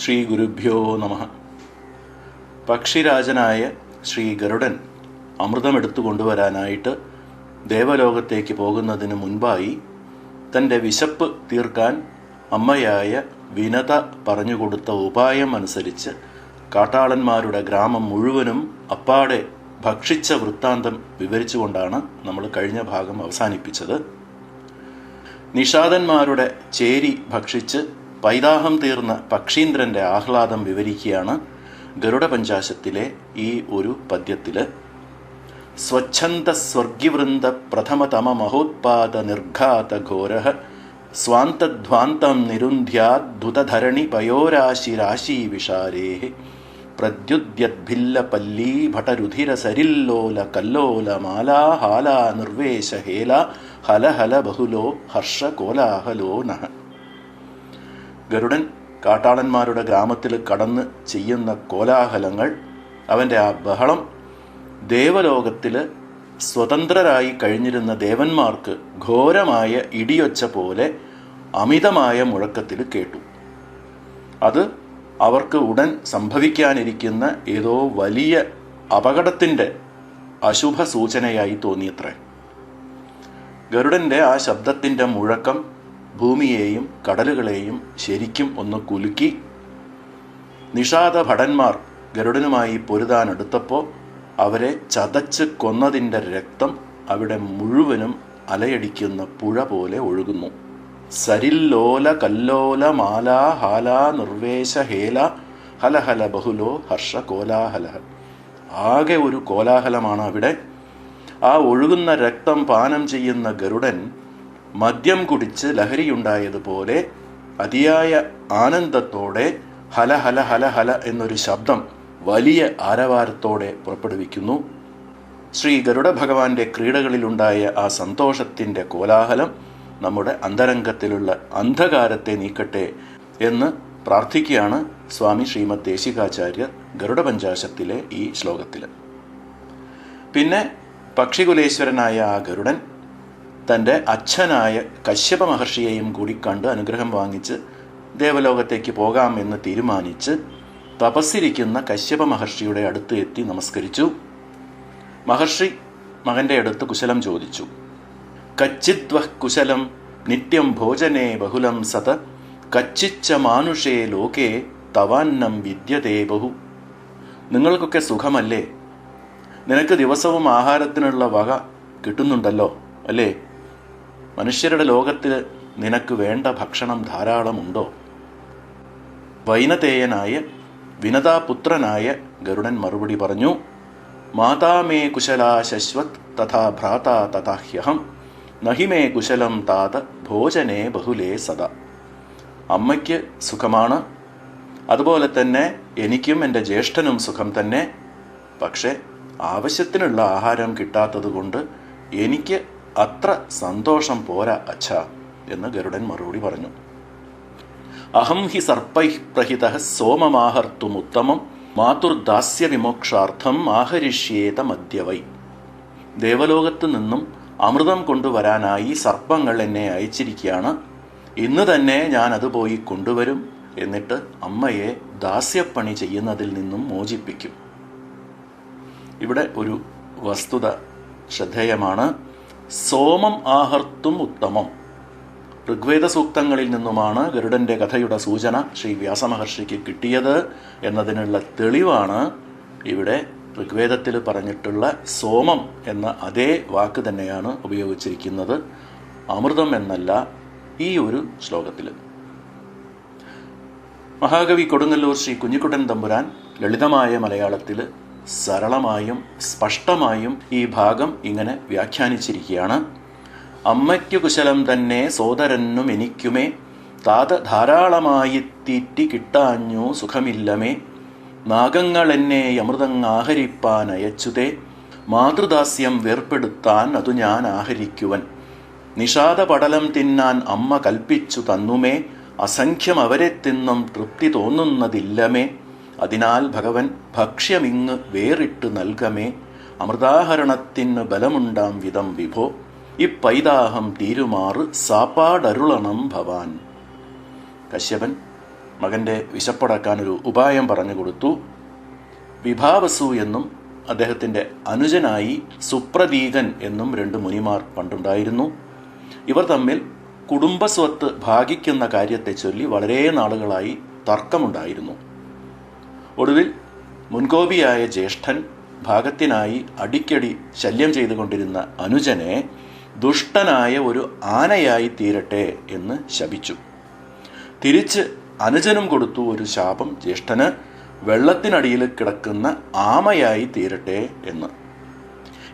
ശ്രീ ഗുരുഭ്യോ നമ. പക്ഷിരാജനായ ശ്രീ ഗരുഡൻ അമൃതമെടുത്തു കൊണ്ടുവരാനായിട്ട് ദേവലോകത്തേക്ക് പോകുന്നതിന് മുൻപായി തന്റെ വിശപ്പ് തീർക്കാൻ അമ്മയായ വിനത പറഞ്ഞുകൊടുത്ത ഉപായം അനുസരിച്ച് കാട്ടാളന്മാരുടെ ഗ്രാമം മുഴുവനും അപ്പാടെ ഭക്ഷിച്ച വൃത്താന്തം വിവരിച്ചുകൊണ്ടാണ് നമ്മൾ കഴിഞ്ഞ ഭാഗം അവസാനിപ്പിച്ചത്. നിഷാദന്മാരുടെ ചേരി ഭക്ഷിച്ച് പൈതാഹം തീർന്ന പക്ഷീന്ദ്രന്റെ ആഹ്ലാദം വിവരിക്കുകയാണ് ഗരുഡ പഞ്ചാശത്തിലെ ഈ ഒരു പദ്യത്തിൽ. സ്വച്ഛന്ത സ്വർഗിവൃന്ദ പ്രഥമതമ മഹോത്പാദ നിർഘാത ഘോര സ്വാന്തധ്വാന്തം നിരുന്ധ്യാദ്ഭുതധരണി പയോരാശിരാശി വിഷാരേ പ്രദ്യുദ്യദ്ഭില്ല പല്ലീ ഭടരുധിര സരില്ലോല കല്ലോല മാലാഹാല നിർവേശ ഹേല ഹല ഹല ബഹുലോ ഹർഷ കോലാഹലോ നഹ ഗരുഡൻ കാട്ടാളന്മാരുടെ ഗ്രാമത്തിൽ കടന്ന് ചെയ്യുന്ന കോലാഹലങ്ങൾ അവന്റെ ആ ബഹളം ദേവലോകത്തിൽ സ്വതന്ത്രരായി കഴിഞ്ഞിരുന്ന ദേവന്മാർക്ക് ഘോരമായ ഇടിയൊച്ച പോലെ അമിതമായ മുഴക്കത്തിൽ കേട്ടു. അത് അവർക്ക് ഉടൻ സംഭവിക്കാനിരിക്കുന്ന ഏതോ വലിയ അപകടത്തിന്റെ അശുഭ സൂചനയായി തോന്നിയത്രേ. ഗരുഡന്റെ ആ ശബ്ദത്തിന്റെ മുഴക്കം ഭൂമിയെയും കടലുകളെയും ശരിക്കും ഒന്ന് കുലുക്കി നിഷാദ ഭടന്മാർ ഗരുഡനുമായി പൊരുതാനെടുത്തപ്പോൾ അവരെ ചതച്ച് കൊന്നതിന്റെ രക്തം അവിടെ മുഴുവനും അലയടിക്കുന്ന പുഴ പോലെ ഒഴുകുന്നു. സരില്ലോല കല്ലോല മാലാ ഹാല നിർവേശ ഹേല ഹലഹല ബഹുലോ ഹർഷ കോലാഹല. ആകെ ഒരു കോലാഹലമാണ് അവിടെ. ആ ഒഴുകുന്ന രക്തം പാനം ചെയ്യുന്ന ഗരുഡൻ മദ്യം കുടിച്ച് ലഹരിയുണ്ടായതുപോലെ അതിയായ ആനന്ദത്തോടെ ഹല ഹല ഹല ഹല എന്നൊരു ശബ്ദം വലിയ ആരവാരത്തോടെ പുറപ്പെടുവിക്കുന്നു. ശ്രീ ഗരുഡ ഭഗവാന്റെ ക്രീഡകളിലുണ്ടായ ആ സന്തോഷത്തിന്റെ കോലാഹലം നമ്മുടെ അന്തരംഗത്തിലുള്ള അന്ധകാരത്തെ നീക്കട്ടെ എന്ന് പ്രാർത്ഥിക്കുകയാണ് സ്വാമി ശ്രീമദ് ദേശികാചാര്യർ ഗരുഡ പഞ്ചാശത്തിലെ ഈ ശ്ലോകത്തിൽ പിന്നെ പക്ഷികുലേശ്വരനായ ആ ഗരുഡൻ തന്റെ അച്ഛനായ കശ്യപ മഹർഷിയെയും കൂടി കണ്ട് അനുഗ്രഹം വാങ്ങിച്ച് ദേവലോകത്തേക്ക് പോകാം എന്ന് തീരുമാനിച്ച് തപസ്സിരിക്കുന്ന കശ്യപ മഹർഷിയുടെ അടുത്ത് എത്തി നമസ്കരിച്ചു. മഹർഷി മകന്റെ അടുത്ത് കുശലം ചോദിച്ചു. കച്ചിദ്വ കുശലം നിത്യം ഭോജനേ ബഹുലം സത. കച്ചിച്ച മാനുഷേ ലോകേ തവാന്നം വിദ്യതേ ബഹു. നിങ്ങൾക്കൊക്കെ സുഖമല്ലേ? നിനക്ക് ദിവസവും ആഹാരത്തിനുള്ള വക കിട്ടുന്നുണ്ടല്ലോ അല്ലേ? മനുഷ്യരുടെ ലോകത്തിൽ നിനക്ക് വേണ്ട ഭക്ഷണം ധാരാളമുണ്ടോ? വൈനതേയനായ വിനതാപുത്രനായ ഗരുഡൻ മറുപടി പറഞ്ഞു മാതാമേ കുശലാ ശശ്വത് തഥാ ഭ്രാതാ തഥാഹ്യഹം നഹിമേ കുശലം താത ഭോജനേ ബഹുലേ സദാ. അമ്മയ്ക്ക് സുഖമാണ് അതുപോലെ തന്നെ എനിക്കും എന്റെ ജ്യേഷ്ഠനും സുഖം തന്നെ പക്ഷേ ആവശ്യത്തിനുള്ള ആഹാരം കിട്ടാത്തത് കൊണ്ട് എനിക്ക് അത്ര സന്തോഷം പോരാ അച്ഛ എന്ന് ഗരുഡൻ മറുപടി പറഞ്ഞു. അഹം ഹി സർപ്പൈ പ്രഹിത സോമമാഹർത്തും ഉത്തമം മാതുർദാസ്യ വിമോക്ഷാർത്ഥം ആഹരിഷ്യേത മദ്യവൈ. ദേവലോകത്ത് നിന്നും അമൃതം കൊണ്ടുവരാനായി സർപ്പങ്ങൾ എന്നെ അയച്ചിരിക്കുകയാണ്. ഇന്ന് തന്നെ ഞാൻ അത് പോയി കൊണ്ടുവരും എന്നിട്ട് അമ്മയെ ദാസ്യപ്പണി ചെയ്യുന്നതിൽ നിന്നും മോചിപ്പിക്കും. ഇവിടെ ഒരു വസ്തുത ശ്രദ്ധേയമാണ്. സോമം ആഹർത്തും ഉത്തമം. ഋഗ്വേദ സൂക്തങ്ങളിൽ നിന്നുമാണ് ഗരുഡന്റെ കഥയുടെ സൂചന ശ്രീ വ്യാസമഹർഷിക്ക് കിട്ടിയത് എന്നതിനുള്ള തെളിവാണ് ഇവിടെ ഋഗ്വേദത്തിൽ പറഞ്ഞിട്ടുള്ള സോമം എന്ന അതേ വാക്ക് തന്നെയാണ് ഉപയോഗിച്ചിരിക്കുന്നത്. അമൃതം എന്നല്ല ഈ ഒരു ശ്ലോകത്തിൽ. മഹാകവി കൊടുങ്ങല്ലൂർ ശ്രീ കുഞ്ഞിക്കുട്ടൻ തമ്പുരാൻ ലളിതമായ മലയാളത്തിൽ സരളമായും സ്പഷ്ടമായും ഈ ഭാഗം ഇങ്ങനെ വ്യാഖ്യാനിച്ചിരിക്കുകയാണ്. അമ്മയ്ക്കു കുശലം തന്നെ സോദരനും എനിക്കുമേ താത ധാരാളമായി തീറ്റി കിട്ടാഞ്ഞു സുഖമില്ലമേ. നാഗങ്ങൾ എന്നെ അമൃതങ്ങാഹരിപ്പാൻ അയച്ചുതേ മാതൃദാസ്യം വേർപ്പെടുത്താൻ അതു ഞാൻ ആഹരിക്കുവൻ. നിഷാദ പടലം തിന്നാൻ അമ്മ കൽപ്പിച്ചു തന്നുമേ അസംഖ്യം അവരെ തിന്നും തൃപ്തി തോന്നുന്നതില്ലമേ. അതിനാൽ ഭഗവൻ ഭക്ഷ്യമിങ്ങ് വേറിട്ട് നൽകമേ അമൃതാഹരണത്തിന് ബലമുണ്ടാം വിധം വിഭോ ഇപ്പൈതാഹം തീരുമാറ് സാപ്പാടരുളണം ഭവാൻ. കശ്യപൻ മകന്റെ വിശപ്പടക്കാൻ ഒരു ഉപായം പറഞ്ഞു കൊടുത്തു. വിഭാവസു എന്നും അദ്ദേഹത്തിന്റെ അനുജനായി സുപ്രതീകൻ എന്നും രണ്ട് മുനിമാർ പണ്ടുണ്ടായിരുന്നു. ഇവർ തമ്മിൽ കുടുംബസ്വത്ത് ഭാഗിക്കുന്ന കാര്യത്തെ ചൊല്ലി വളരെ നാളുകളായി തർക്കമുണ്ടായിരുന്നു. ഒടുവിൽ മുൻകോപിയായ ജ്യേഷ്ഠൻ ഭാഗത്തിനായി അടിക്കടി ശല്യം ചെയ്തുകൊണ്ടിരുന്ന അനുജനെ ദുഷ്ടനായ ഒരു ആനയായി തീരട്ടെ എന്ന് ശപിച്ചു. തിരിച്ച് അനുജനും കൊടുത്തു ഒരു ശാപം ജ്യേഷ്ഠന് വെള്ളത്തിനടിയിൽ കിടക്കുന്ന ആമയായി തീരട്ടെ എന്ന്.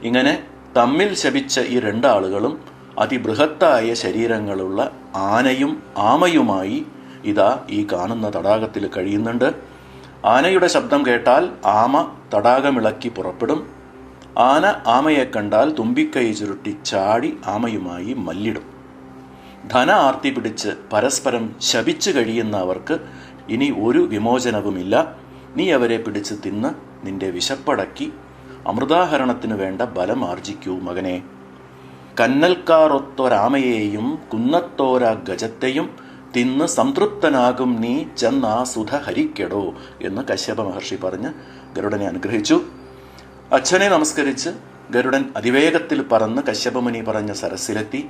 ഇങ്ങനെ തമ്മിൽ ശപിച്ച ഈ രണ്ടാളുകളും അതിബൃഹത്തായ ശരീരങ്ങളുള്ള ആനയും ആമയുമായി ഇതാ ഈ കാണുന്ന തടാകത്തിൽ കഴിയുന്നുണ്ട്. ആനയുടെ ശബ്ദം കേട്ടാൽ ആമ തടാകമിളക്കി പുറപ്പെടും. ആന ആമയെ കണ്ടാൽ തുമ്പിക്കൈ ചുരുട്ടി ചാടി ആമയുമായി മല്ലിടും. ധന ആർത്തി പിടിച്ച് പരസ്പരം ശപിച്ചു കഴിയുന്ന അവർക്ക് ഇനി ഒരു വിമോചനവുമില്ല. നീ അവരെ പിടിച്ച് തിന്ന് നിന്റെ വിശപ്പടക്കി അമൃതാഹരണത്തിനു വേണ്ട ബലം ആർജിക്കൂ മകനെ. കന്നൽക്കാറൊത്തൊരാമയെയും കുന്നത്തോര ഗജത്തെയും തിന്ന് സംതൃപ്തനാകും നീ ചെന്നാ സുധ ഹരിക്കടോ എന്ന് കശ്യപ മഹർഷി പറഞ്ഞ് ഗരുഡനെ അനുഗ്രഹിച്ചു. അച്ഛനെ നമസ്കരിച്ച് ഗരുഡൻ അതിവേഗത്തിൽ പറന്ന് കശ്യപമുനി പറഞ്ഞ സരസിലെത്തി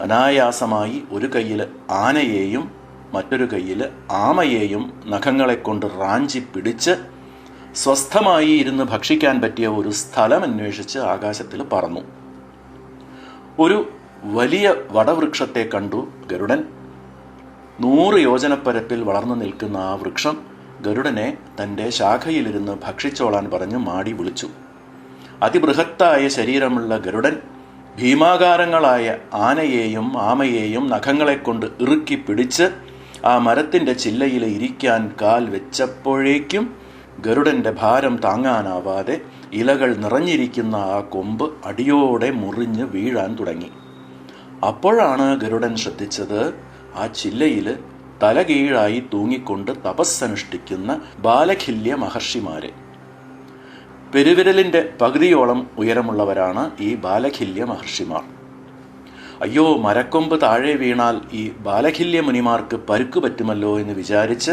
അനായാസമായി ഒരു കയ്യിൽ ആനയെയും മറ്റൊരു കയ്യിൽ ആമയെയും നഖങ്ങളെ കൊണ്ട് റാഞ്ചി പിടിച്ച് സ്വസ്ഥമായി ഇരുന്ന് ഭക്ഷിക്കാൻ പറ്റിയ ഒരു സ്ഥലം അന്വേഷിച്ച് ആകാശത്തിൽ പറന്നു. ഒരു വലിയ വടവൃക്ഷത്തെ കണ്ടു ഗരുഡൻ. നൂറ് യോജനപ്പരപ്പിൽ വളർന്നു നിൽക്കുന്ന ആ വൃക്ഷം ഗരുഡനെ തന്റെ ശാഖയിലിരുന്ന് ഭക്ഷിച്ചോളാൻ പറഞ്ഞ് മാടി വിളിച്ചു. അതിബൃഹത്തായ ശരീരമുള്ള ഗരുഡൻ ഭീമാകാരങ്ങളായ ആനയെയും ആമയെയും നഖങ്ങളെ കൊണ്ട് ഇറുക്കി പിടിച്ച് ആ മരത്തിന്റെ ചില്ലയിൽ ഇരിക്കാൻ കാൽ വെച്ചപ്പോഴേക്കും ഗരുഡന്റെ ഭാരം താങ്ങാനാവാതെ ഇലകൾ നിറഞ്ഞിരിക്കുന്ന ആ കൊമ്പ് അടിയോടെ മുറിഞ്ഞ് വീഴാൻ തുടങ്ങി. അപ്പോഴാണ് ഗരുഡൻ ശ്രദ്ധിച്ചത് ആ ചില്ലയിൽ തലകീഴായി തൂങ്ങിക്കൊണ്ട് തപസ്സനുഷ്ഠിക്കുന്ന ബാലഖില്യ മഹർഷിമാരെ. പെരുവിരലിന്റെ പകുതിയോളം ഉയരമുള്ളവരാണ് ഈ ബാലഖില്യ മഹർഷിമാർ. അയ്യോ മരക്കൊമ്പ് താഴെ വീണാൽ ഈ ബാലഖില്യ മുനിമാർക്ക് പരുക്ക് പറ്റുമല്ലോ എന്ന് വിചാരിച്ച്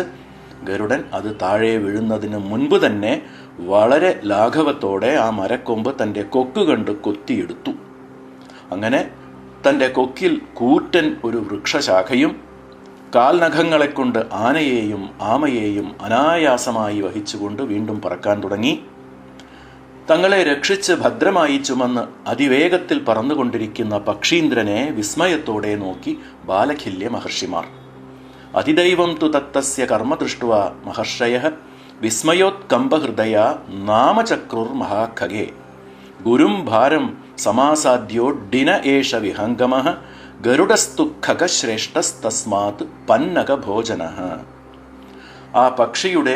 ഗരുഡൻ അത് താഴെ വീഴുന്നതിന് മുൻപ് തന്നെ വളരെ ലാഘവത്തോടെ ആ മരക്കൊമ്പ് തന്റെ കൊക്ക് കണ്ട് കൊത്തിയെടുത്തു. അങ്ങനെ തന്റെ കൊക്കിൽ കൂറ്റൻ ഒരു വൃക്ഷശാഖയും കാൽനഖങ്ങളെക്കൊണ്ട് ആനയെയും ആമയെയും അനായാസമായി വഹിച്ചുകൊണ്ട് വീണ്ടും പറക്കാൻ തുടങ്ങി. തങ്ങളെ രക്ഷിച്ച് ഭദ്രമായി ചുമന്ന് അതിവേഗത്തിൽ പറന്നുകൊണ്ടിരിക്കുന്ന പക്ഷീന്ദ്രനെ വിസ്മയത്തോടെ നോക്കി ബാലഖില്യ മഹർഷിമാർ. അതിദൈവം തു തത്തസ്യ കർമ്മ ദൃഷ്ടുവ മഹർഷയ വിസ്മയോത്കമ്പഹൃദയ നാമചക്രുർ മഹാഖഗേ. ഗുരും ഭാരം സമാസാദ്യോ ഡിന ഏഷ വിഹംഗമ ഗരുഡസ്തു ഖഗശ്രേഷ്ഠസ്തസ്മാത് പന്നക ഭോജന. ആ പക്ഷിയുടെ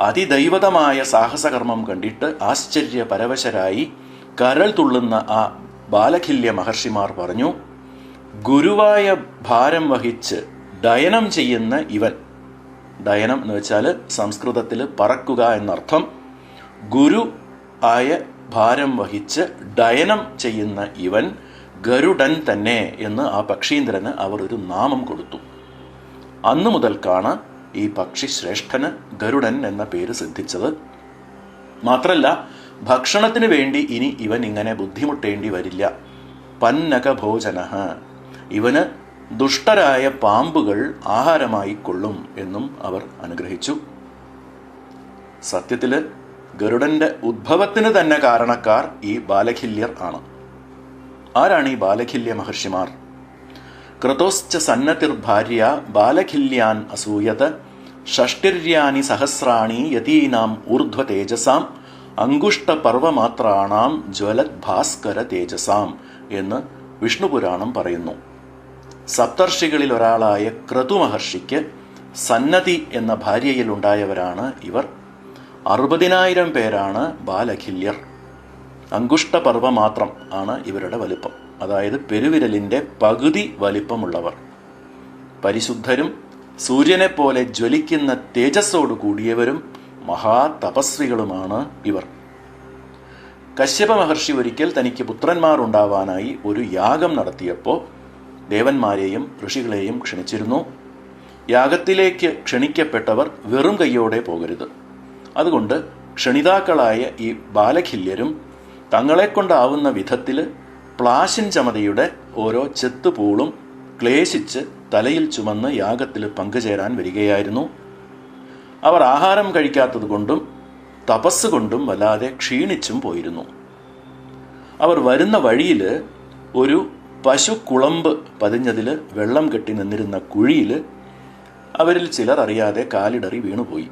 അതിദൈവതമായ സാഹസകർമ്മം കണ്ടിട്ട് ആശ്ചര്യപരവശരായി കരൾ തുള്ളുന്ന ആ ബാലഖില്യ മഹർഷിമാർ പറഞ്ഞു ഗുരുവായ ഭാരം വഹിച്ച് ഡയനം ചെയ്യുന്ന ഇവൻ. ഡയനം എന്ന് വെച്ചാൽ സംസ്കൃതത്തിൽ പറക്കുക എന്നർത്ഥം ഗുരു ആയ ഭാരം വഹിച്ച് ഡയനം ചെയ്യുന്ന ഇവൻ ഗരുഡൻ തന്നെ എന്ന് ആ പക്ഷീന്ദ്രന് അവർ ഒരു നാമം കൊടുത്തു. അന്നു മുതൽക്കാണ് ഈ പക്ഷി ശ്രേഷ്ഠന് ഗരുഡൻ എന്ന പേര് സിദ്ധിച്ചത്. മാത്രല്ല ഭക്ഷണത്തിന് വേണ്ടി ഇനി ഇവൻ ഇങ്ങനെ ബുദ്ധിമുട്ടേണ്ടി വരില്ല. പന്നക ഭോജന ഇവന് ദുഷ്ടരായ പാമ്പുകൾ ആഹാരമായി കൊള്ളും എന്നും അവർ അനുഗ്രഹിച്ചു. സത്യത്തിൽ ഗരുഡന്റെ ഉദ്ഭവത്തിന് തന്നെ കാരണക്കാർ ഈ ബാലഖില്യർ ആണ്. ആരാണ് ഈ ബാലഖില്യ മഹർഷിമാർ? ക്രതോശ്ച സന്നതിർ ഭാര്യ ബാലഖില്യാൻ അസൂയത ഷഷ്ടിര്യാനി സഹസ്രാണി യതീനാം ഊർധ്വ തേജസാം അങ്കുഷ്ടപർവമാത്രാണാം ജ്വലത് ഭാസ്കര തേജസാം എന്ന് വിഷ്ണുപുരാണം പറയുന്നു. സപ്തർഷികളിൽ ഒരാളായ ക്രതു മഹർഷിക്ക് സന്നതി എന്ന ഭാര്യയിലുണ്ടായവരാണ് ഇവർ. അറുപതിനായിരം പേരാണ് ബാലഖില്യർ. അങ്കുഷ്ടപർവ മാത്രം ആണ് ഇവരുടെ വലിപ്പം. അതായത് പെരുവിരലിന്റെ പകുതി വലിപ്പമുള്ളവർ. പരിശുദ്ധരും സൂര്യനെ പോലെ ജ്വലിക്കുന്ന തേജസ്സോടു കൂടിയവരും മഹാതപസ്വികളുമാണ് ഇവർ. കശ്യപ മഹർഷി ഒരിക്കൽ തനിക്ക് പുത്രന്മാർ ഉണ്ടാവാനായി ഒരു യാഗം നടത്തിയപ്പോൾ ദേവന്മാരെയും ഋഷികളെയും ക്ഷണിച്ചിരുന്നു. യാഗത്തിലേക്ക് ക്ഷണിക്കപ്പെട്ടവർ വെറും കൈയോടെ പോകരുത്. അതുകൊണ്ട് ക്ഷണിതാക്കളായ ഈ ബാലഖില്യരും തങ്ങളെക്കൊണ്ടാവുന്ന വിധത്തിൽ പ്ലാശിൻ ചമതയുടെ ഓരോ ചെത്തുപൂളും ക്ലേശിച്ച് തലയിൽ ചുമന്ന് യാഗത്തിൽ പങ്കുചേരാൻ വരികയായിരുന്നു. അവർ ആഹാരം കഴിക്കാത്തതുകൊണ്ടും തപസ് കൊണ്ടും വല്ലാതെ ക്ഷീണിച്ചും പോയിരുന്നു. അവർ വരുന്ന വഴിയിൽ ഒരു പശു കുളമ്പ് പതിഞ്ഞതിൽ വെള്ളം കെട്ടി നിന്നിരുന്ന കുഴിയിൽ അവരിൽ ചിലർ അറിയാതെ കാലിടറി വീണുപോയി.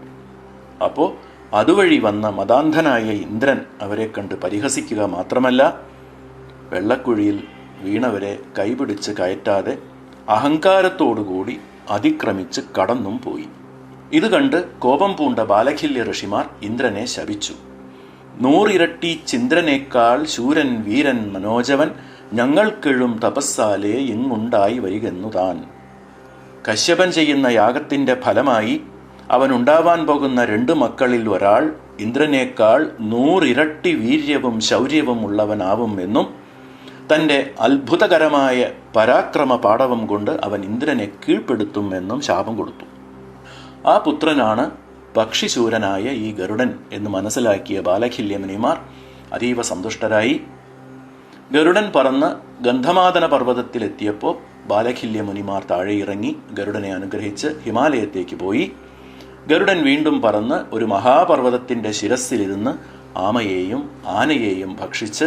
അപ്പോൾ അതുവഴി വന്ന മതാന്ധനായ ഇന്ദ്രൻ അവരെ കണ്ട് പരിഹസിക്കുക മാത്രമല്ല വെള്ളക്കുഴിയിൽ വീണവരെ കൈപിടിച്ച് കയറ്റാതെ അഹങ്കാരത്തോടുകൂടി അതിക്രമിച്ച് കടന്നും പോയി. ഇത് കണ്ട് കോപം പൂണ്ട ബാലഖില്യ ഋഷിമാർ ഇന്ദ്രനെ ശപിച്ചു. നൂറിരട്ടി ചിന്ദ്രനേക്കാൾ ശൂരൻ വീരൻ മനോജവൻ ഞങ്ങൾക്കെഴും തപസ്സാലേ ഇങ്ങുണ്ടായി വരികെന്നു താൻ. കശ്യപൻ ചെയ്യുന്ന യാഗത്തിന്റെ ഫലമായി അവനുണ്ടാവാൻ പോകുന്ന രണ്ട് മക്കളിൽ ഒരാൾ ഇന്ദ്രനേക്കാൾ നൂറിരട്ടി വീര്യവും ശൗര്യവും ഉള്ളവനാവും എന്നും തന്റെ അത്ഭുതകരമായ പരാക്രമ പാടവം കൊണ്ട് അവൻ ഇന്ദ്രനെ കീഴ്പ്പെടുത്തും എന്നും ശാപം കൊടുത്തു. ആ പുത്രനാണ് പക്ഷിശൂരനായ ഈ ഗരുഡൻ എന്ന് മനസ്സിലാക്കിയ ബാലഖില്യമുനിമാർ അതീവ സന്തുഷ്ടരായി. ഗരുഡൻ പറന്ന് ഗന്ധമാതന പർവതത്തിലെത്തിയപ്പോൾ ബാലഖില്യ മുനിമാർ താഴെ ഇറങ്ങി ഗരുഡനെ അനുഗ്രഹിച്ച് ഹിമാലയത്തേക്ക് പോയി. ഗരുഡൻ വീണ്ടും പറന്ന് ഒരു മഹാപർവതത്തിന്റെ ശിരസ്സിലിരുന്ന് ആമയെയും ആനയെയും ഭക്ഷിച്ച്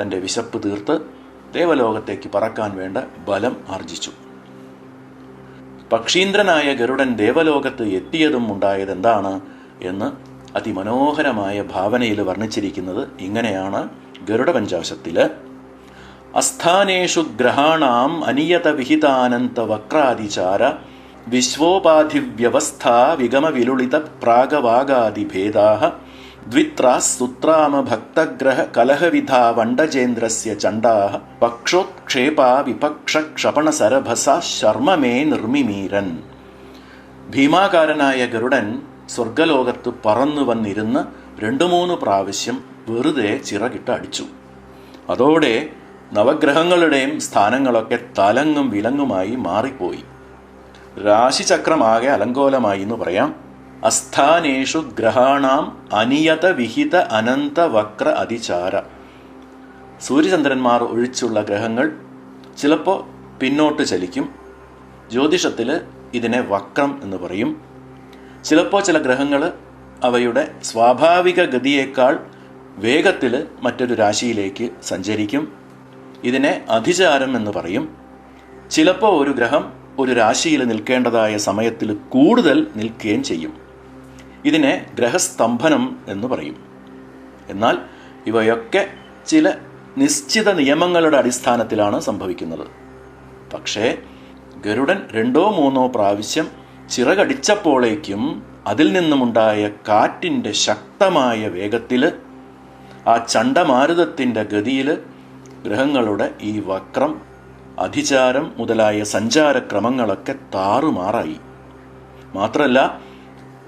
തന്റെ വിശപ്പ് തീർത്ത് ദേവലോകത്തേക്ക് പറക്കാൻ വേണ്ട ബലം ആർജിച്ചു. പക്ഷീന്ദ്രനായ ഗരുഡൻ ദേവലോകത്ത് എത്തിയതും ഉണ്ടായതെന്താണ് എന്ന് അതിമനോഹരമായ ഭാവനയിൽ വർണിച്ചിരിക്കുന്നത് ഇങ്ങനെയാണ് ഗരുഡ പഞ്ചാശത്തിൽ അസ്ഥാനേഷു ഗ്രഹാണാം അനിയത വിഹിതാനന്ത വക്രാതിചാര വിശ്വോപാധിവ്യവസ്ഥ വിഗമവിലുളിത പ്രാഗവാഗാദിഭേദാ ദ്വിത്രാസുത്രാമ ഭക്തഗ്രഹ കലഹവിധാ വണ്ടജേന്ദ്രസ്യ ചണ്ഡാ പക്ഷോത്ക്ഷേപ വിപക്ഷ ക്ഷപണ സരഭസ ശർമ്മമേ നിർമ്മിമീരൻ ഭീമാകാരനായ ഗരുഡൻ സ്വർഗലോകത്ത് പറന്നു വന്നിരുന്ന് രണ്ടു മൂന്ന് പ്രാവശ്യം വെറുതെ ചിറകിട്ട് അടിച്ചു. അതോടെ നവഗ്രഹങ്ങളുടെയും സ്ഥാനങ്ങളൊക്കെ തലങ്ങും വിലങ്ങുമായി മാറിപ്പോയി. രാശിചക്രമാകെ അലങ്കോലമായി എന്ന് പറയാം. അസ്ഥാനേഷു ഗ്രഹാണാം അനിയത വിഹിത അനന്ത വക്ര അതിചാര. സൂര്യചന്ദ്രന്മാർ ഒഴിച്ചുള്ള ഗ്രഹങ്ങൾ ചിലപ്പോൾ പിന്നോട്ട് ചലിക്കും. ജ്യോതിഷത്തിൽ ഇതിനെ വക്രം എന്ന് പറയും. ചിലപ്പോൾ ചില ഗ്രഹങ്ങൾ അവയുടെ സ്വാഭാവിക ഗതിയേക്കാൾ വേഗത്തിൽ മറ്റൊരു രാശിയിലേക്ക് സഞ്ചരിക്കും. ഇതിനെ അധിചാരം എന്ന് പറയും. ചിലപ്പോൾ ഒരു ഗ്രഹം ഒരു രാശിയിൽ നിൽക്കേണ്ടതായ സമയത്തിൽ കൂടുതൽ നിൽക്കുകയും ചെയ്യും. ഇതിനെ ഗ്രഹസ്തംഭനം എന്ന് പറയും. എന്നാൽ ഇവയൊക്കെ ചില നിശ്ചിത നിയമങ്ങളുടെ അടിസ്ഥാനത്തിലാണ് സംഭവിക്കുന്നത്. പക്ഷേ ഗരുഡൻ രണ്ടോ മൂന്നോ പ്രാവശ്യം ചിറകടിച്ചപ്പോഴേക്കും അതിൽ നിന്നുമുണ്ടായ കാറ്റിന്റെ ശക്തമായ വേഗത്തിൽ ആ ചണ്ടമാരുതത്തിന്റെ ഗതിയിൽ ഗ്രഹങ്ങളുടെ ഈ വക്രം അധിചാരം മുതലായ സഞ്ചാരക്രമങ്ങളൊക്കെ താറുമാറായി. മാത്രമല്ല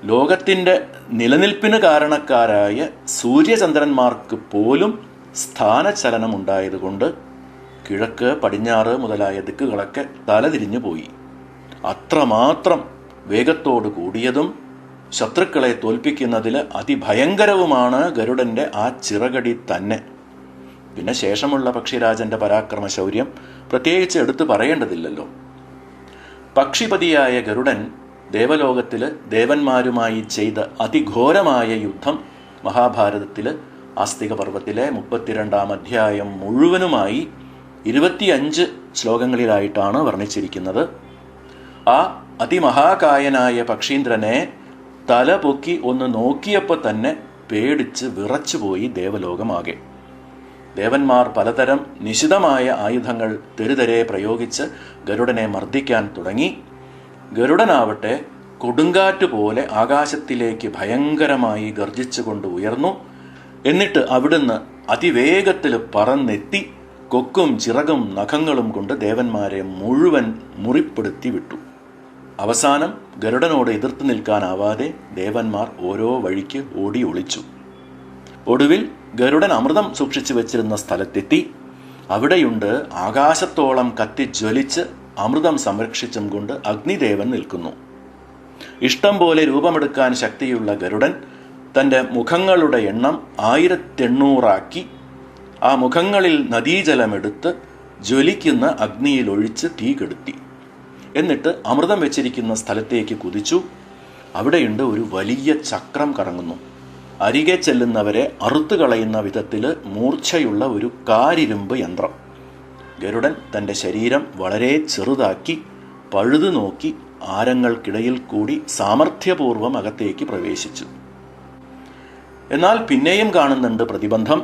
ലോകത്തിന്റെ നിലനിൽപ്പിന് കാരണക്കാരായ സൂര്യചന്ദ്രന്മാർക്ക് പോലും സ്ഥാനചലനം ഉണ്ടായതുകൊണ്ട് കിഴക്ക് പടിഞ്ഞാറ് മുതലായ ദിക്കുകളൊക്കെ തലതിരിഞ്ഞു പോയി. അത്രമാത്രം വേഗത്തോട് കൂടിയതും ശത്രുക്കളെ തോൽപ്പിക്കുന്നതിൽ അതിഭയങ്കരവുമാണ് ഗരുഡന്റെ ആ ചിറകടി തന്നെ. പിന്നെ ശേഷമുള്ള പക്ഷിരാജന്റെ പരാക്രമ ശൗര്യം പ്രത്യേകിച്ച് എടുത്തു പറയേണ്ടതില്ലല്ലോ. പക്ഷിപതിയായ ഗരുഡൻ ദേവലോകത്തിൽ ദേവന്മാരുമായി ചെയ്ത അതിഘോരമായ യുദ്ധം മഹാഭാരതത്തിൽ ആസ്തിക പർവത്തിലെ മുപ്പത്തിരണ്ടാം അധ്യായം മുഴുവനുമായി ഇരുപത്തിയഞ്ച് ശ്ലോകങ്ങളിലായിട്ടാണ് വർണിച്ചിരിക്കുന്നത്. ആ അതിമഹാകായനായ പക്ഷീന്ദ്രനെ തല പൊക്കി ഒന്ന് നോക്കിയപ്പോൾ തന്നെ പേടിച്ച് വിറച്ചുപോയി ദേവലോകമാകെ. ദേവന്മാർ പലതരം നിശിതമായ ആയുധങ്ങൾ തെരുതെരെ പ്രയോഗിച്ച് ഗരുഡനെ മർദ്ദിക്കാൻ തുടങ്ങി. ഗരുഡനാവട്ടെ കൊടുങ്കാറ്റ് പോലെ ആകാശത്തിലേക്ക് ഭയങ്കരമായി ഗർജിച്ചുകൊണ്ട് ഉയർന്നു. എന്നിട്ട് അവിടുന്ന് അതിവേഗത്തിൽ പറന്നെത്തി കൊക്കും ചിറകും നഖങ്ങളും കൊണ്ട് ദേവന്മാരെ മുഴുവൻ മുറിപ്പെടുത്തി വിട്ടു. അവസാനം ഗരുഡനോട് എതിർത്ത് നിൽക്കാനാവാതെ ദേവന്മാർ ഓരോ വഴിക്ക് ഓടി ഒളിച്ചു. ഒടുവിൽ ഗരുഡൻ അമൃതം സൂക്ഷിച്ചു വെച്ചിരുന്ന സ്ഥലത്തെത്തി. അവിടെയുണ്ട് ആകാശത്തോളം കത്തിജ്വലിച്ച് അമൃതം സംരക്ഷിച്ചും കൊണ്ട് അഗ്നിദേവൻ നിൽക്കുന്നു. ഇഷ്ടം പോലെ രൂപമെടുക്കാൻ ശക്തിയുള്ള ഗരുഡൻ തന്റെ മുഖങ്ങളുടെ എണ്ണം ആയിരത്തെണ്ണൂറാക്കി ആ മുഖങ്ങളിൽ നദീജലമെടുത്ത് ജ്വലിക്കുന്ന അഗ്നിയിൽ ഒഴിച്ച് തീ കെടുത്തി. എന്നിട്ട് അമൃതം വെച്ചിരിക്കുന്ന സ്ഥലത്തേക്ക് കുതിച്ചു. അവിടെയുണ്ട് ഒരു വലിയ ചക്രം കറങ്ങുന്നു. അരികെ ചെല്ലുന്നവരെ അറുത്തു കളയുന്ന വിധത്തിൽ മൂർച്ചയുള്ള ഒരു കാരിരുമ്പ് യന്ത്രം. ഗരുഡൻ തന്റെ ശരീരം വളരെ ചെറുതാക്കി പഴുതു നോക്കി ആരങ്ങൾക്കിടയിൽ കൂടി സാമർഥ്യപൂർവം അകത്തേക്ക് പ്രവേശിച്ചു. എന്നാൽ പിന്നെയും കാണുന്നുണ്ട് പ്രതിബന്ധം.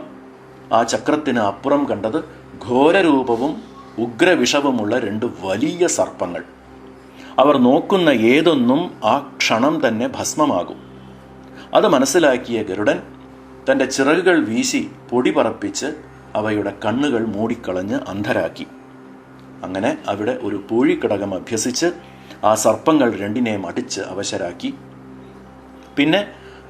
ആ ചക്രത്തിന് അപ്പുറം കണ്ടത് ഘോരരൂപവും ഉഗ്രവിഷവുമുള്ള രണ്ട് വലിയ സർപ്പങ്ങൾ. അവർ നോക്കുന്ന ഏതൊന്നും ആ ക്ഷണം തന്നെ ഭസ്മമാകും. അത് മനസ്സിലാക്കിയ ഗരുഡൻ തന്റെ ചിറകുകൾ വീശി പൊടി പറപ്പിച്ച് അവയുടെ കണ്ണുകൾ മൂടിക്കളഞ്ഞ് അന്ധരാക്കി. അങ്ങനെ അവിടെ ഒരു പൂഴിക്കടകം അഭ്യസിച്ച് ആ സർപ്പങ്ങൾ രണ്ടിനെയും അടിച്ച് അവശരാക്കി. പിന്നെ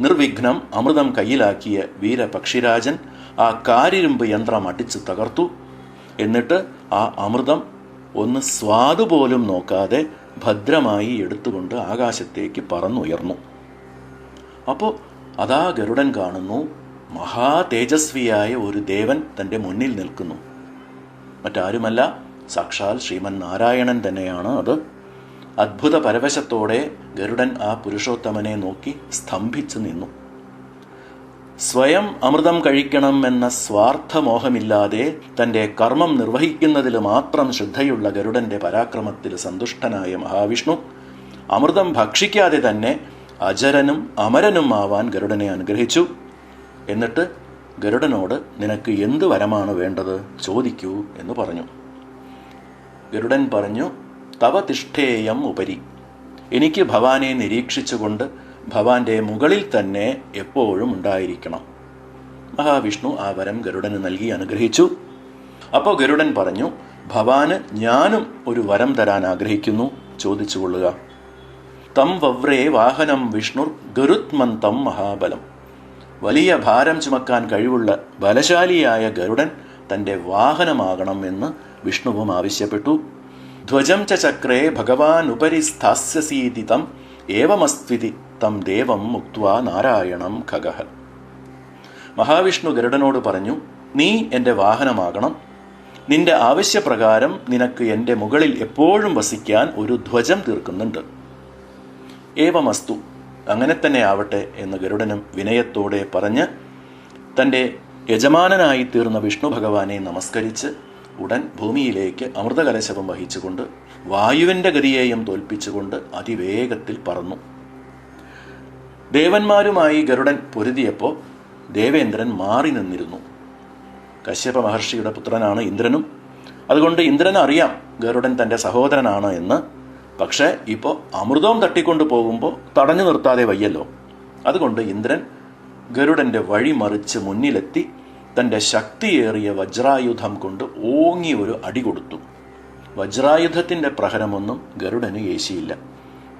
നിർവിഘ്നം അമൃതം കയ്യിലാക്കിയ വീരപക്ഷിരാജൻ ആ കാരിരുമ്പ് യന്ത്രം അടിച്ച് തകർത്തു. എന്നിട്ട് ആ അമൃതം ഒന്ന് സ്വാദുപോലും നോക്കാതെ ഭദ്രമായി എടുത്തുകൊണ്ട് ആകാശത്തേക്ക് പറന്നുയർന്നു. അപ്പോൾ അതാ ഗരുഡൻ കാണുന്നു മഹാ തേജസ്വിയായ ഒരു ദേവൻ തന്റെ മുന്നിൽ നിൽക്കുന്നു. മറ്റാരുമല്ല സാക്ഷാൽ ശ്രീമൻ നാരായണൻ തന്നെയാണ് അത്. അത്ഭുത പരവശത്തോടെ ഗരുഡൻ ആ പുരുഷോത്തമനെ നോക്കി സ്തംഭിച്ചു നിന്നു. സ്വയം അമൃതം കഴിക്കണം എന്ന സ്വാർത്ഥമോഹമില്ലാതെ തന്റെ കർമ്മം നിർവഹിക്കുന്നതിൽ മാത്രം ശ്രദ്ധയുള്ള ഗരുഡന്റെ പരാക്രമത്തിൽ സന്തുഷ്ടനായ മഹാവിഷ്ണു അമൃതം ഭക്ഷിക്കാതെ തന്നെ അജരനും അമരനും ആവാൻ ഗരുഡനെ അനുഗ്രഹിച്ചു. എന്നിട്ട് ഗരുഡനോട് നിനക്ക് എന്ത് വരമാണ് വേണ്ടത് ചോദിക്കൂ എന്ന് പറഞ്ഞു. ഗരുഡൻ പറഞ്ഞു തവ തിഷ്ഠേയം ഉപരി. എനിക്ക് ഭവാനെ നിരീക്ഷിച്ചുകൊണ്ട് ഭവാന്റെ മുകളിൽ തന്നെ എപ്പോഴും ഉണ്ടായിരിക്കണം. മഹാവിഷ്ണു ആ വരം ഗരുഡന് നൽകി അനുഗ്രഹിച്ചു. അപ്പോൾ ഗരുഡൻ പറഞ്ഞു ഭവാന് ഞാനും ഒരു വരം തരാൻ ആഗ്രഹിക്കുന്നു. ചോദിച്ചു കൊള്ളുക തം വവ്രേ വാഹനം വിഷ്ണുർ ഗരുത്മന്തം മഹാബലം. വലിയ ഭാരം ചുമക്കാൻ കഴിവുള്ള ബലശാലിയായ ഗരുഡൻ തന്റെ വാഹനമാകണം എന്ന് വിഷ്ണുവും ആവശ്യപ്പെട്ടു. ധ്വജം ച ചക്രേ ഭഗവാൻ ഉപരി സ്ഥാസ്യസീതി തം ഏവമസ്ത്വിതി തം ദേവം മുക്വ നാരായണം ഖഗഹ. മഹാവിഷ്ണു ഗരുഡനോട് പറഞ്ഞു നീ എന്റെ വാഹനമാകണം. നിന്റെ ആവശ്യപ്രകാരം നിനക്ക് എന്റെ മുകളിൽ എപ്പോഴും വസിക്കാൻ ഒരു ധ്വജം തീർക്കുന്നുണ്ട്. ഏവമസ്തു അങ്ങനെ തന്നെ ആവട്ടെ എന്ന് ഗരുഡനും വിനയത്തോടെ പറഞ്ഞ് തന്റെ യജമാനനായി തീർന്ന വിഷ്ണു ഭഗവാനെ നമസ്കരിച്ച് ഉടൻ ഭൂമിയിലേക്ക് അമൃതകലശവും വഹിച്ചുകൊണ്ട് വായുവിന്റെ ഗതിയെയും തോൽപ്പിച്ചുകൊണ്ട് അതിവേഗത്തിൽ പറന്നു. ദേവന്മാരുമായി ഗരുഡൻ പൊരുതിയപ്പോൾ ദേവേന്ദ്രൻ മാറി നിന്നിരുന്നു. കശ്യപ മഹർഷിയുടെ പുത്രനാണ് ഇന്ദ്രനും. അതുകൊണ്ട് ഇന്ദ്രന് അറിയാം ഗരുഡൻ തന്റെ സഹോദരനാണ് എന്ന് പക്ഷേ ഇപ്പോൾ അമൃതവും തട്ടിക്കൊണ്ട് പോകുമ്പോൾ തടഞ്ഞു നിർത്താതെ വയ്യല്ലോ. അതുകൊണ്ട് ഇന്ദ്രൻ ഗരുഡന്റെ വഴി മറിച്ച് മുന്നിലെത്തി തന്റെ ശക്തിയേറിയ വജ്രായുധം കൊണ്ട് ഓങ്ങി ഒരു അടി കൊടുത്തു. വജ്രായുധത്തിന്റെ പ്രഹരമൊന്നും ഗരുഡന് ഏശിയില്ല.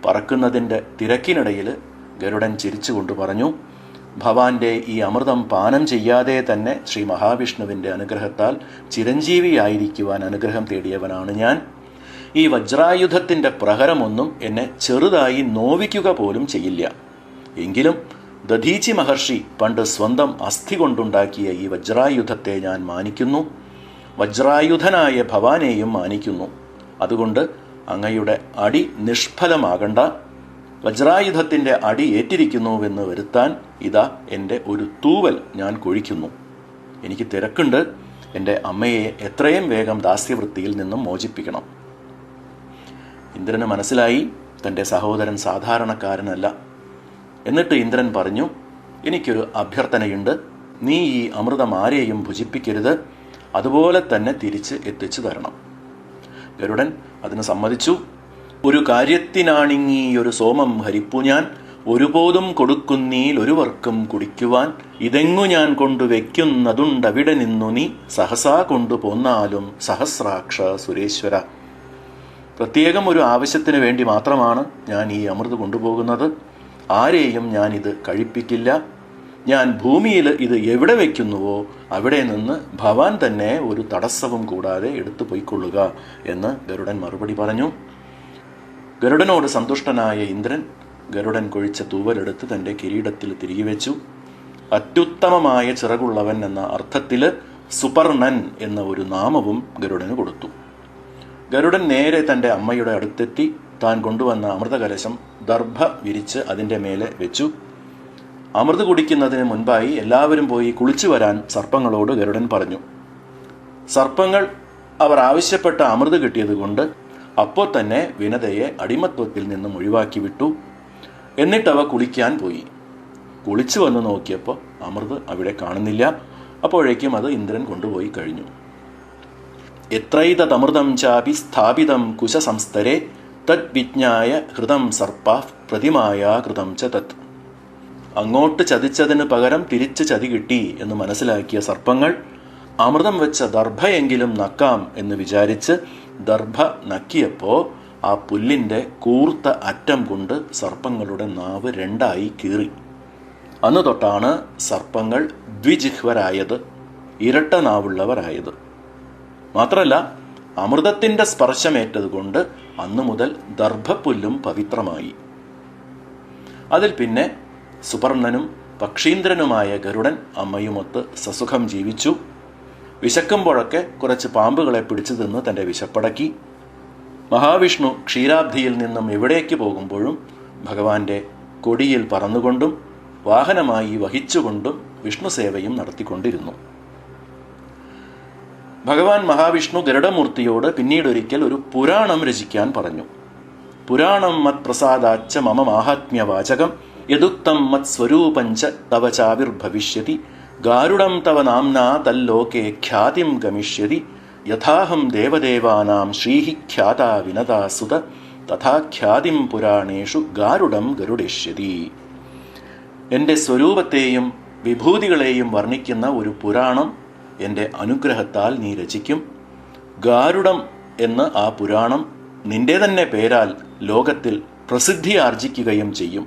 പറക്കുന്നതിന്റെ തിരക്കിനിടയിൽ ഗരുഡൻ ചിരിച്ചുകൊണ്ട് പറഞ്ഞു ഭവാന്റെ ഈ അമൃതം പാനം ചെയ്യാതെ തന്നെ ശ്രീ മഹാവിഷ്ണുവിന്റെ അനുഗ്രഹത്താൽ ചിരഞ്ജീവിയായിരിക്കുവാൻ അനുഗ്രഹം തേടിയവനാണ് ഞാൻ. ഈ വജ്രായുധത്തിന്റെ പ്രഹരമൊന്നും എന്നെ ചെറുതായി നോവിക്കുക പോലും ചെയ്യില്ല. എങ്കിലും ദധീചി മഹർഷി പണ്ട് സ്വന്തം അസ്ഥി കൊണ്ടുണ്ടാക്കിയ ഈ വജ്രായുധത്തെ ഞാൻ മാനിക്കുന്നു. വജ്രായുധനായ ഭവാനെയും മാനിക്കുന്നു. അതുകൊണ്ട് അങ്ങയുടെ അടി നിഷ്ഫലമാകണ്ട. വജ്രായുധത്തിന്റെ അടി ഏറ്റിരിക്കുന്നുവെന്ന് വരുത്താൻ ഇതാ എന്റെ ഒരു തൂവൽ ഞാൻ കൊഴിക്കുന്നു. എനിക്ക് തിരക്കുണ്ട്. എന്റെ അമ്മയെ എത്രയും വേഗം ദാസ്യവൃത്തിയിൽ നിന്നും മോചിപ്പിക്കണം. ഇന്ദ്രന് മനസ്സിലായി തന്റെ സഹോദരൻ സാധാരണക്കാരനല്ല. എന്നിട്ട് ഇന്ദ്രൻ പറഞ്ഞു എനിക്കൊരു അഭ്യർത്ഥനയുണ്ട്. നീ ഈ അമൃതം ആരെയും ഭുജിപ്പിക്കരുത്. അതുപോലെ തന്നെ തിരിച്ച് എത്തിച്ചു തരണം. ഗരുഡൻ അതിന് സമ്മതിച്ചു. ഒരു കാര്യത്തിനാണിങ്ങിയൊരു സോമം ഹരിപ്പു ഞാൻ. ഒരുപോതും കൊടുക്കുന്നീൽ ഒരുവർക്കും കുടിക്കുവാൻ. ഇതെങ്ങു ഞാൻ കൊണ്ടുവെക്കുന്നതുണ്ടവിടെ നിന്നു നീ സഹസാ കൊണ്ടുപോന്നാലും സഹസ്രാക്ഷ സുരേശ്വര. പ്രത്യേകം ഒരു ആവശ്യത്തിന് വേണ്ടി മാത്രമാണ് ഞാൻ ഈ അമൃത് കൊണ്ടുപോകുന്നത്. ആരെയും ഞാൻ ഇത് കഴിപ്പിക്കില്ല. ഞാൻ ഭൂമിയിൽ ഇത് എവിടെ വയ്ക്കുന്നുവോ അവിടെ നിന്ന് ഭവാൻ തന്നെ ഒരു തടസ്സവും കൂടാതെ എടുത്തു പോയിക്കൊള്ളുക എന്ന് ഗരുഡൻ മറുപടി പറഞ്ഞു. ഗരുഡനോട് സന്തുഷ്ടനായ ഇന്ദ്രൻ ഗരുഡൻ കൊഴിച്ച തൂവലെടുത്ത് തന്റെ കിരീടത്തിൽ തിരികെ വെച്ചു. അത്യുത്തമമായ ചിറകുള്ളവൻ എന്ന അർത്ഥത്തിൽ സുപർണൻ എന്ന ഒരു നാമവും ഗരുഡന് കൊടുത്തു. ഗരുഡൻ നേരെ തന്റെ അമ്മയുടെ അടുത്തെത്തി താൻ കൊണ്ടുവന്ന അമൃതകലശം ദർഭ വിരിച്ച് അതിന്റെ മേലെ വെച്ചു. അമൃത് കുടിക്കുന്നതിന് മുൻപായി എല്ലാവരും പോയി കുളിച്ചു വരാൻ സർപ്പങ്ങളോട് ഗരുഡൻ പറഞ്ഞു. സർപ്പങ്ങൾ അവർ ആവശ്യപ്പെട്ട അമൃത് കിട്ടിയതുകൊണ്ട് അപ്പോൾ തന്നെ വിനതയെ അടിമത്വത്തിൽ നിന്നും ഒഴിവാക്കി വിട്ടു. എന്നിട്ടവ കുളിക്കാൻ പോയി. കുളിച്ചു വന്ന് നോക്കിയപ്പോൾ അമൃത് അവിടെ കാണുന്നില്ല. അപ്പോഴേക്കും അത് ഇന്ദ്രൻ കൊണ്ടുപോയി കഴിഞ്ഞു. എത്രൈതമൃതം ചാപി സ്ഥാപിതം കുശസംസ്തരെ തത് വിജ്ഞായ ഹൃതം സർപ്പ പ്രതിമായ കൃതം ച തത്. അങ്ങോട്ട് ചതിച്ചതിന് പകരം തിരിച്ച് ചതി കിട്ടി എന്ന് മനസ്സിലാക്കിയ സർപ്പങ്ങൾ അമൃതം വെച്ച ദർഭയെങ്കിലും നക്കാം എന്ന് വിചാരിച്ച് ദർഭ നക്കിയപ്പോൾ ആ പുല്ലിന്റെ കൂർത്ത അറ്റം കൊണ്ട് സർപ്പങ്ങളുടെ നാവ് രണ്ടായി കീറി. അന്ന് തൊട്ടാണ് സർപ്പങ്ങൾ ദ്വിജിഹ്വരായത് ഇരട്ട നാവുള്ളവരായത് മാത്രമല്ല അമൃതത്തിന്റെ സ്പർശമേറ്റതുകൊണ്ട് അന്നു മുതൽ ദർഭപ്പുല്ലും പവിത്രമായി. അതിൽ പിന്നെ സുപർണനും പക്ഷീന്ദ്രനുമായ ഗരുഡൻ അമ്മയുമൊത്ത് സസുഖം ജീവിച്ചു. വിശക്കുമ്പോഴൊക്കെ കുറച്ച് പാമ്പുകളെ പിടിച്ചു തിന്ന് തന്റെ വിശപ്പടക്കി. മഹാവിഷ്ണു ക്ഷീരാബ്ധിയിൽ നിന്നും എവിടേക്ക് പോകുമ്പോഴും ഭഗവാന്റെ കൊടിയിൽ പറന്നുകൊണ്ടും വാഹനമായി വഹിച്ചുകൊണ്ടും വിഷ്ണു സേവയും നടത്തിക്കൊണ്ടിരുന്നു. ഭഗവാൻ മഹാവിഷ്ണു ഗരുഡമൂർത്തിയോട് പിന്നീട് ഒരിക്കൽ ഒരു പുരാണം രചിക്കാൻ പറഞ്ഞു. പുരാണം മത് പ്രസാദാച്ച മമ മാഹാത്മ്യവാചകം യദുക്തം മത് സ്വരൂപഞ്ച തവ ചാവിർഭവിഷ്യതി ഗാരുഡം തവ നാംനാ തല്ലോകെ ഖ്യാതിം ഗമിഷ്യതി യഥാഹം ദേവദേവാനാം ശ്രീഹി ഖ്യാത വിനതാസുത തഥാ ഖ്യാതിം പുരാണേഷു ഗാരുഡം ഗരുഡിഷ്യതി. എന്റെ സ്വരൂപത്തെയും വിഭൂതികളെയും വർണിക്കുന്ന ഒരു പുരാണം എന്റെ അനുഗ്രഹത്താൽ നീ രചിക്കും. ഗാരുഡം എന്ന് ആ പുരാണം നിന്റെ തന്നെ പേരാൽ ലോകത്തിൽ പ്രസിദ്ധി ആർജിക്കുകയും ചെയ്യും.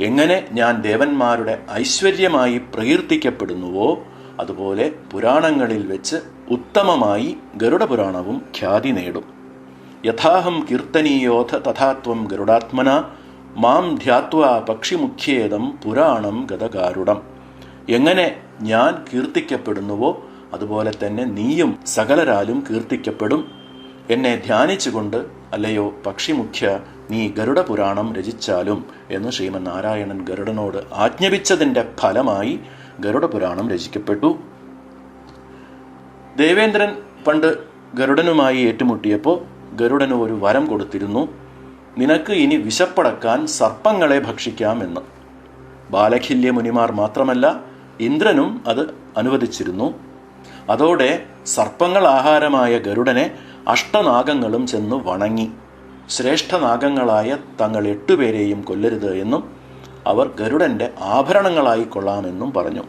എങ്ങനെ ഞാൻ ദേവന്മാരുടെ ഐശ്വര്യമായി പ്രകീർത്തിക്കപ്പെടുന്നുവോ അതുപോലെ പുരാണങ്ങളിൽ വെച്ച് ഉത്തമമായി ഗരുഡപുരാണവും ഖ്യാതി നേടും. യഥാഹം കീർത്തനീയോധ തഥാത്വം ഗരുഡാത്മന മാം ധ്യാത്വ പക്ഷിമുഖ്യേദം പുരാണം ഗതഗാരുഡം എങ്ങനെ ഞാൻ കീർത്തിക്കപ്പെടുന്നുവോ അതുപോലെ തന്നെ നീയും സകലരാലും കീർത്തിക്കപ്പെടും. എന്നെ ധ്യാനിച്ചുകൊണ്ട് അല്ലയോ പക്ഷിമുഖ്യ നീ ഗരുഡ പുരാണം രചിച്ചാലും എന്ന് ശ്രീമൻ നാരായണൻ ഗരുഡനോട് ആജ്ഞപിച്ചതിന്റെ ഫലമായി ഗരുഡ പുരാണം രചിക്കപ്പെട്ടു. ദേവേന്ദ്രൻ പണ്ട് ഗരുഡനുമായി ഏറ്റുമുട്ടിയപ്പോൾ ഗരുഡന് ഒരു വരം കൊടുത്തിരുന്നു. നിനക്ക് ഇനി വിശപ്പടക്കാൻ സർപ്പങ്ങളെ ഭക്ഷിക്കാമെന്ന്. ബാലഖില്യ മുനിമാർ മാത്രമല്ല ഇന്ദ്രനും അത് അനുവദിച്ചിരുന്നു. അതോടെ സർപ്പങ്ങൾ ആഹാരമായ ഗരുഡനെ അഷ്ടനാഗങ്ങളും ചെന്ന് വണങ്ങി. ശ്രേഷ്ഠനാഗങ്ങളായ തങ്ങൾ എട്ടുപേരെയും കൊല്ലരുത് എന്നും അവർ ഗരുഡന്റെ ആഭരണങ്ങളായി കൊള്ളാമെന്നും പറഞ്ഞു.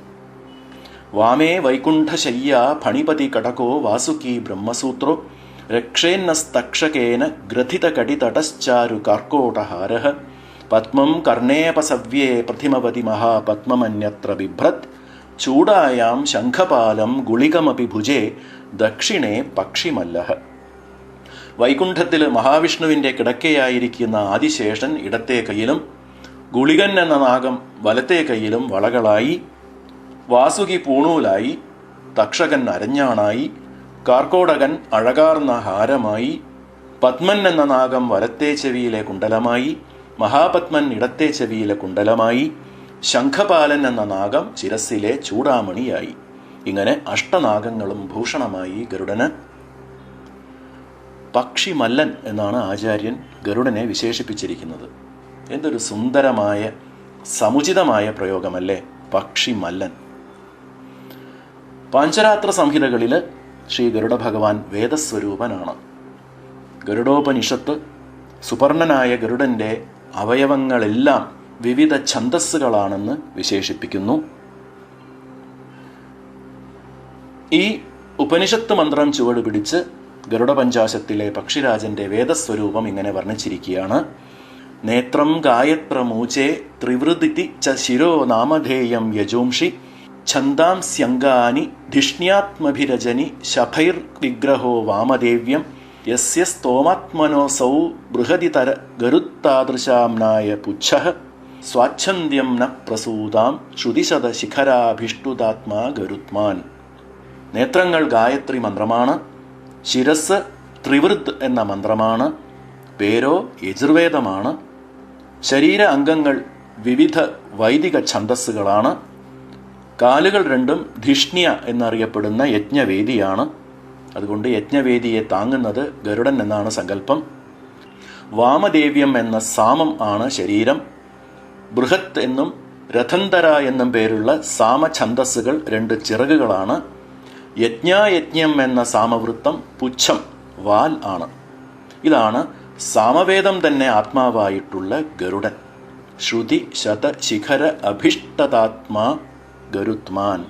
വാമേ വൈകുണ്ഠശയ്യ ഫണിപതി കടകോ വാസുകി ബ്രഹ്മസൂത്രോ രക്ഷേന്നസ്തക്ഷകേന ഗ്രഥിതകടിതടശ്ചാരു കർക്കോടഹാര. പത്മം കർണേപസവ്യേ പ്രതിമപതി മഹാപത്മമന്യത്ര ബിഭ്രത്. ചൂടായാം ശംഖപാലം ഗുളികമപി ഭുജേ ദക്ഷിണേ പക്ഷിമല്ലഹ. വൈകുണ്ഠത്തിൽ മഹാവിഷ്ണുവിന്റെ കിടക്കയായിരിക്കുന്ന ആദിശേഷൻ ഇടത്തെ കയ്യിലും ഗുളികൻ എന്ന നാഗം വലത്തെ കയ്യിലും വളകളായി വാസുകി പൂണൂലായി തക്ഷകൻ അരഞ്ഞാണായി കാർക്കോടകൻ അഴകാർന്ന ഹാരമായി പത്മൻ എന്ന നാഗം വലത്തെ ചെവിയിലെ കുണ്ടലമായി മഹാപത്മൻ ഇടത്തെ ചെവിയിലെ കുണ്ടലമായി ശംഖപാലൻ എന്ന നാഗം ശിരസിലെ ചൂടാമണിയായി. ഇങ്ങനെ അഷ്ടനാഗങ്ങളും ഭൂഷണമായി ഗരുഡന് പക്ഷിമല്ലൻ എന്നാണ് ആചാര്യൻ ഗരുഡനെ വിശേഷിപ്പിച്ചിരിക്കുന്നത്. എന്തൊരു സുന്ദരമായ സമുചിതമായ പ്രയോഗമല്ലേ പക്ഷിമല്ലൻ. പാഞ്ചരാത്ര സംഹിതകളിൽ ശ്രീ ഗരുഡ ഭഗവാൻ വേദസ്വരൂപനാണ്. ഗരുഡോപനിഷത്ത് സുപർണനായ ഗരുഡന്റെ അവയവങ്ങളെല്ലാം വിവിധ ഛന്തസ്സുകളാണെന്ന് വിശേഷിപ്പിക്കുന്നു. ഈ ഉപനിഷത്ത് മന്ത്രം ചുവട് പിടിച്ച് ഗരുഡ പഞ്ചാശത്തിലെ പക്ഷിരാജന്റെ വേദസ്വരൂപം ഇങ്ങനെ വർണിച്ചിരിക്കുകയാണ്. നേത്രം ഗായത്ര മൂചേ ത്രിവൃദിതി ച ശിരോ നാമധേയം യജോംഷി ഛന്ദാംസ്യംഗാനി ധിഷ്ണ്യാത്മഭിരജനി ശഭൈർ വിഗ്രഹോ വാമദേവ്യം യസ്യ സ്തോമാത്മനോസൗ ബൃഹതിതര ഗരുത്താദൃശാംനായ പുച്ഛ സ്വാച്ഛന്ദ്യം ന പ്രസൂതാം ശ്രുതിശത ശിഖരാഭിഷ്ടുതാത്മാ ഗരുത്മാൻ. നേത്രങ്ങൾ ഗായത്രി മന്ത്രമാണ്. ശിരസ് ത്രിവൃത് എന്ന മന്ത്രമാണ്. പേരോ യജുർവേദമാണ്. ശരീര അംഗങ്ങൾ വിവിധ വൈദിക ഛന്ദസ്സുകളാണ്. കാലുകൾ രണ്ടും ധിഷ്ണ്യ എന്നറിയപ്പെടുന്ന യജ്ഞവേദിയാണ്. അതുകൊണ്ട് യജ്ഞവേദിയെ താങ്ങുന്നത് ഗരുഡൻ എന്നാണ് സങ്കല്പം. വാമദേവ്യം എന്ന സാമം ആണ് ശരീരം. ബൃഹത് എന്നും രഥന്തര എന്നും പേരുള്ള സാമഛന്ദസ്സുകൾ രണ്ട് ചിറകുകളാണ്. യജ്ഞായജ്ഞം എന്ന സാമവൃത്തം പുച്ഛം വാൽ ആണ്. ഇതാണ് സാമവേദം തന്നെ ആത്മാവായിട്ടുള്ള ഗരുഡൻ. ശ്രുതി ശത ശിഖര അഭിഷ്ടതാത്മാ ഗരുത്മാൻ.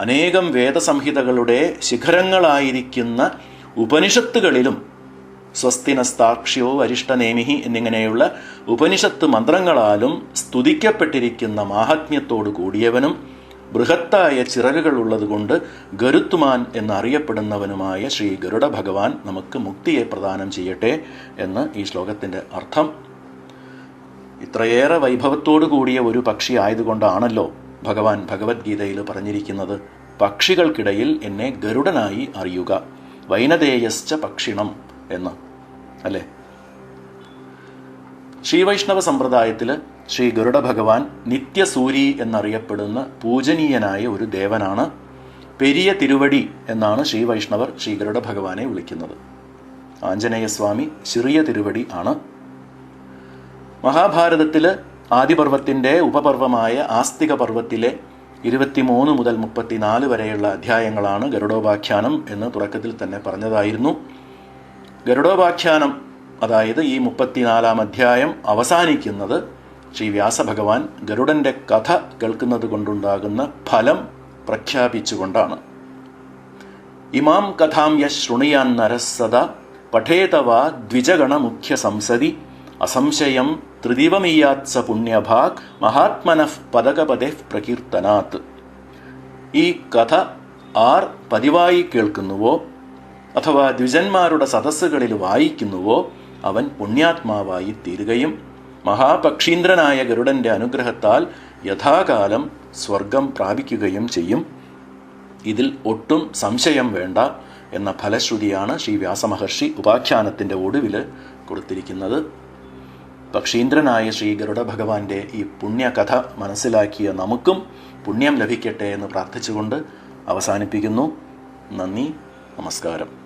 അനേകം വേദസംഹിതകളുടെ ശിഖരങ്ങളായിരിക്കുന്ന ഉപനിഷത്തുകളിലും സ്വസ്തിനസ്താക്ഷ്യോ അരിഷ്ടനേമിഹി എന്നിങ്ങനെയുള്ള ഉപനിഷത്ത് മന്ത്രങ്ങളാലും സ്തുതിക്കപ്പെട്ടിരിക്കുന്ന മാഹാത്മ്യത്തോടു കൂടിയവനും ബൃഹത്തായ ചിറകുകൾ ഉള്ളതുകൊണ്ട് ഗരുത്തുമാൻ എന്നറിയപ്പെടുന്നവനുമായ ശ്രീ ഗരുഡ ഭഗവാൻ നമുക്ക് മുക്തിയെ പ്രദാനം ചെയ്യട്ടെ എന്ന് ഈ ശ്ലോകത്തിന്റെ അർത്ഥം. ഇത്രയേറെ വൈഭവത്തോടു കൂടിയ ഒരു പക്ഷി ആയതുകൊണ്ടാണല്ലോ ഭഗവാൻ ഭഗവത്ഗീതയിൽ പറഞ്ഞിരിക്കുന്നത്. പക്ഷികൾക്കിടയിൽ എന്നെ ഗരുഡനായി അറിയുക. വൈനതേയശ്ച പക്ഷിണം എന്ന്. അല്ലേ? ശ്രീവൈഷ്ണവ സമ്പ്രദായത്തിൽ ശ്രീ ഗരുഡ ഭഗവാൻ നിത്യസൂരി എന്നറിയപ്പെടുന്ന പൂജനീയനായ ഒരു ദേവനാണ് പെരിയ തിരുവടി എന്നാണ് ശ്രീ വൈഷ്ണവർ ശ്രീ ഗരുഡ ഭഗവാനെ വിളിക്കുന്നത്. ആഞ്ജനേയസ്വാമി ചെറിയ തിരുവടി ആണ്. മഹാഭാരതത്തിൽ ആദിപർവത്തിന്റെ ഉപപർവമായ ആസ്തിക പർവത്തിലെ ഇരുപത്തിമൂന്ന് മുതൽ മുപ്പത്തിനാല് വരെയുള്ള അധ്യായങ്ങളാണ് ഗരുഡോപാഖ്യാനം എന്ന് തുടക്കത്തിൽ തന്നെ പറഞ്ഞതായിരുന്നു. ഗരുഡോപാഖ്യാനം അതായത് ഈ മുപ്പത്തിനാലാം അധ്യായം അവസാനിക്കുന്നത് ശ്രീ വ്യാസഭഗവാൻ ഗരുഡന്റെ കഥ കേൾക്കുന്നത് കൊണ്ടുണ്ടാകുന്ന ഫലം പ്രഖ്യാപിച്ചുകൊണ്ടാണ്. ഇമാം കഥാം യശ് ശൃണുയാൻ നരസദ പഠേതവ ദ്വിജഗണ മുഖ്യ സംസതി അസംശയം ത്രിദിവമീയാത്സ പുണ്യഭാഗ് മഹാത്മനഃ പദകപദേ പ്രകീർത്തനാത്. ഈ കഥ ആർ പതിവായി കേൾക്കുന്നുവോ? അഥവാ ദ്വിജന്മാരുടെ സദസ്സുകളിൽ വായിക്കുന്നുവോ അവൻ പുണ്യാത്മാവായി തീരുകയും മഹാപക്ഷീന്ദ്രനായ ഗരുഡന്റെ അനുഗ്രഹത്താൽ യഥാകാലം സ്വർഗം പ്രാപിക്കുകയും ചെയ്യും. ഇതിൽ ഒട്ടും സംശയം വേണ്ട എന്ന ഫലശ്രുതിയാണ് ശ്രീ വ്യാസമഹർഷി ഉപാഖ്യാനത്തിന്റെ ഒടുവിൽ കൊടുത്തിരിക്കുന്നത്. പക്ഷീന്ദ്രനായ ശ്രീ ഗരുഡ ഭഗവാന്റെ ഈ പുണ്യകഥ മനസ്സിലാക്കിയ നമുക്കും പുണ്യം ലഭിക്കട്ടെ എന്ന് പ്രാർത്ഥിച്ചുകൊണ്ട് അവസാനിപ്പിക്കുന്നു. നന്ദി നമസ്കാരം.